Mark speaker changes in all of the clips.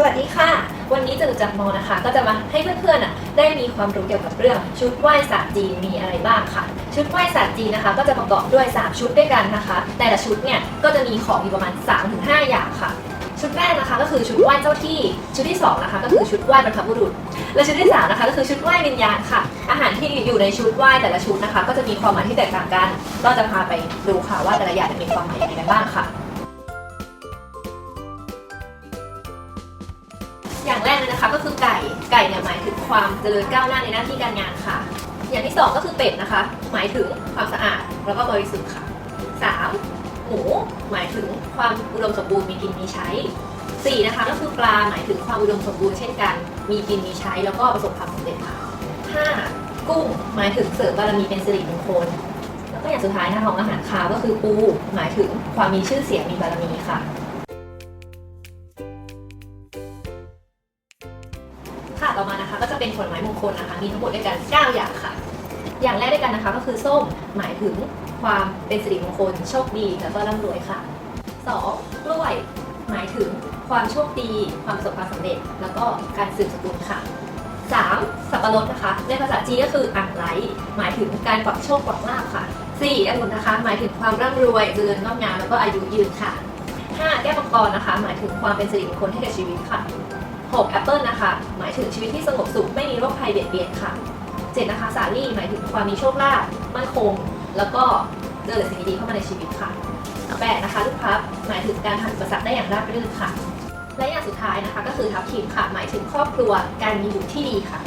Speaker 1: สวัสดีค่ะ วันนี้จะจักมอนะคะ ก็จะมาให้เพื่อนๆอได้มีความรู้เกี่ยวกับเรื่องชุดไหว้ศาสตร์จีนมีอะไรบ้างค่ะ ชุดไหว้ศาสตร์จีนนะคะ ก็จะประกอบด้วย 3 ชุดด้วยกันนะคะ แต่ละชุดเนี่ยก็จะมีของอยู่ประมาณ 3-5 อย่างค่ะ ชุดแรกนะคะก็คือชุดไหว้เจ้าที่ ชุดที่สองนะคะก็คือชุดไหว้บรรพบุรุษ และชุดที่สามนะคะก็คือชุดไหว้วิญญาณค่ะ อาหารที่อยู่ในชุดไหว้แต่ละชุดนะคะ ก็จะมีความหมายที่แตกต่างกัน ก็จะพาไปดูค่ะว่าแต่ละอย่างมีความหมายยังไงกันบ้างค่ะ อย่างแรกเลยนะคะก็คือไก่ไก่เนี่ยหมายถึงความเจริญก้าวหน้าในหน้าที่การงานค่ะ อย่างที่สองก็คือเป็ดนะคะ หมายถึงความสะอาดแล้วก็บริสุทธิ์ค่ะสามหมูหมายถึงความอุดมสมบูรณ์มีกินมีใช้สี่นะคะก็คือปลาหมายถึงความอุดมสมบูรณ์เช่นกัน มีกินมีใช้แล้วก็ประสบความสำเร็จค่ะห้ากุ้งหมายถึงเสริมบารมีเป็นสิริมงคลแล้วก็อย่างสุดท้ายนะคะของอาหารคาวก็คือปูหมายถึงความมีชื่อเสียงมีบารมีค่ะ ค่ะต่อมานะคะก็จะเป็นผลไม้มงคลนะคะ มีทั้งหมดด้วยกัน 9 อย่างค่ะ อย่างแรกด้วยกันนะคะก็คือส้มหมายถึงความเป็นสิริมงคล โชคดีแล้วก็ร่ำรวยค่ะ 2. กล้วยหมายถึงความโชคดี ความประสบความสำเร็จ แล้วก็การสืบสกุลค่ะ 3. สับปะรดนะคะ ในภาษาจีนก็คืออ่างไลหมายถึงการกวักโชคกวักลาภค่ะ 4. องุ่นนะคะ หมายถึงความร่ำรวยเจริญงอกงามแล้วก็อายุยืนค่ะ 5. แก้วมังกรนะคะ หมายถึงความเป็นสิริมงคลให้แก่ชีวิตค่ะ 6. แอปเปิลนะคะ หมายถึงชีวิตที่สงบสุขไม่มีโรคภัยเบียดเบียนค่ะ 7. นะคะสาลี่หมายถึงความมีโชคลาภมั่นคง แล้วก็เจอแต่สิ่งดีๆเข้ามาในชีวิตค่ะ 8. นะคะลูกพับหมายถึงการผ่านอุปสรรคได้อย่างราบรื่นค่ะ และอย่างสุดท้ายนะคะก็คือทับทิมค่ะ หมายถึงครอบครัวการมีอยู่ที่ดีค่ะ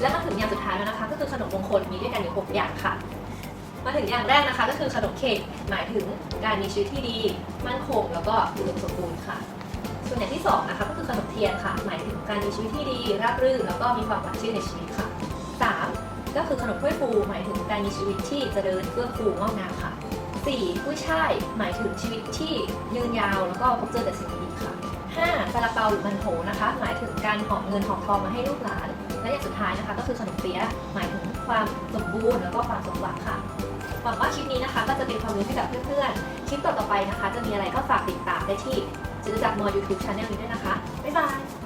Speaker 1: และมาถึงอย่างสุดท้ายแล้วนะคะ ก็คือขนมมงคลมีด้วยกันอยู่หกอย่างค่ะ มาถึงอย่างแรกนะคะ ก็คือขนมเค้กหมายถึงการมีชีวิตที่ดี มั่นคงแล้วก็อุดมสมบูรณ์ค่ะ ส่วนอย่างที่สองนะคะก็คือขนมเทียนค่ะ หมายถึงการมีชีวิตที่ดีราบรื่นแล้วก็มีความหวังชื่นในชีวิตค่ะสามก็คือขนมถ้วยฟูหมายถึงการมีชีวิตที่เจริญเฟื่อฟูงอกงามค่ะสี่กุ้ยช่ายหมายถึงชีวิตที่ยืนยาวแล้วก็พบเจอแต่สิ่งดีๆค่ะห้าซาลาเปาหรือมันโถนะคะ หมายถึงการหอบเงินหอบทองมาให้ลูกหลาน และอย่างสุดท้ายนะคะ ก็คือขนมเปี๊ยะหมายถึงความสมบูรณ์แล้วก็ความสมหวังค่ะ หวังว่าคลิปนี้นะคะก็จะเป็นความรู้ให้กับเพื่อนๆ คลิปต่อๆไปนะคะ จะมีอะไรก็ฝากติดตามได้ที่จะรู้จักมอ YouTube Channel นี้ด้วยนะคะ บ๊ายบาย